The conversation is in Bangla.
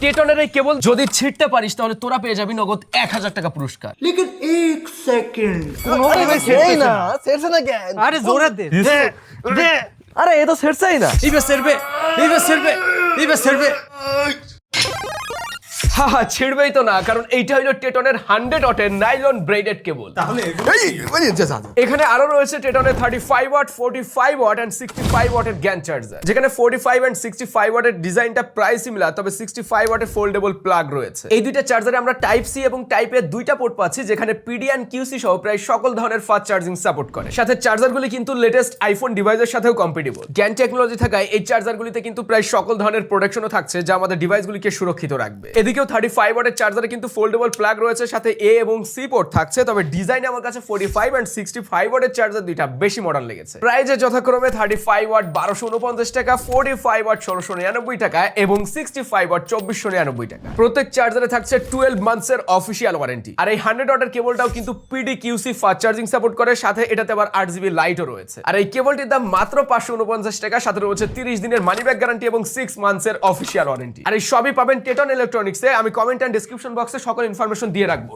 টেটনের এই কেবল যদি ছিটতে পারিস তাহলে তোরা পেয়ে যাবি নগদ এক হাজার টাকা পুরস্কার लेकिन एक सेकंड আরে ভাই ছেড়েই না ছেড়ছে না কেন আরে জোরে দে আরে এ তো ছেড়ছেই না ইবে সেরবে ইবে সেরবে ইবে সেরবে হা হা ছিড়বেই তো না কারণ এইটা হলো টেটনের হান্ড্রেড ওয়াটের নাইলন ব্রেডেড কেবল। এখানে আরও রয়েছে টেটনের thirty five watt forty five watt and sixty five ওয়াটের জ্ঞান চার্জার। যেখানে forty five and sixty five ওয়াটের ডিজাইনটা প্রায় সিমিলার তবে সিক্সটি ফাইভ ওয়াটের ফোল্ডেবল প্লাগ রয়েছে। এই দুইটা চার্জারে আমরা টাইপ সি এবং টাইপ এ দুইটা পোর্ট পাচ্ছি যেখানে পিডি অ্যান্ড কিউসি সহ প্রায় সকল ধরনের ফাস্ট চার্জিং সাপোর্ট করে। সাথে চার্জারগুলি কিন্তু লেটেস্ট আইফোন ডিভাইসের সাথেও কম্পিটেবল জ্ঞান টেকনোলজি থাকায় এই চার্জারগুলিতে কিন্তু প্রায় সকল ধরনের প্রোটেকশনও থাকছে যা আমাদের ডিভাইসগুলিকে সুরক্ষিত রাখবে। এদিকেও থার্টি ফাইভ ওয়াটের চার্জারে কিন্তু ফোল্ডেবল প্লাগ রয়েছে, সাথে এ এবং সি পোর্ট থাকছে। তবে ডিজাইন আমার কাছে forty five and sixty five ওয়াটের চার্জার দুইটা বেশি মডার্ন লেগেছে। প্রাইজে যথাক্রমে থার্টি ফাইভ ওয়াট বারোশো উনপঞ্চাশ টাকা ফোর্টি ফাইভ ওয়াট ষোলোশো নিরানব্বই টাকা এবং সিক্সটি ফাইভ ওয়াট চব্বিশশো নিরানব্বই টাকা। প্রত্যেক চার্জারে থাকছে টুয়েলভ মান্থসের অফিসিয়াল ওয়ারেন্টি আর এই হান্ড্রেড ওয়াটের কেবলটাও কিন্তু PD QC fast charging support করে, সাথে এটাতে আবার আট জিবি লাইটও রয়েছে। আর এই কেবলটির দাম মাত্র পাঁচশো উনপঞ্চাশ টাকা, সাথে রয়েছে তিরিশ দিনের মানি ব্যাক গ্যারান্টি এবং সিক্স মান্থসের অফিসিয়াল ওয়ারেন্টি আর এই সবই পাবেন টেটন ইলেকট্রনিক্সে আমি কমেন্ট অ্যান্ড ডিসক্রিপশন বক্সে সকল ইনফরমেশন দিয়ে রাখব।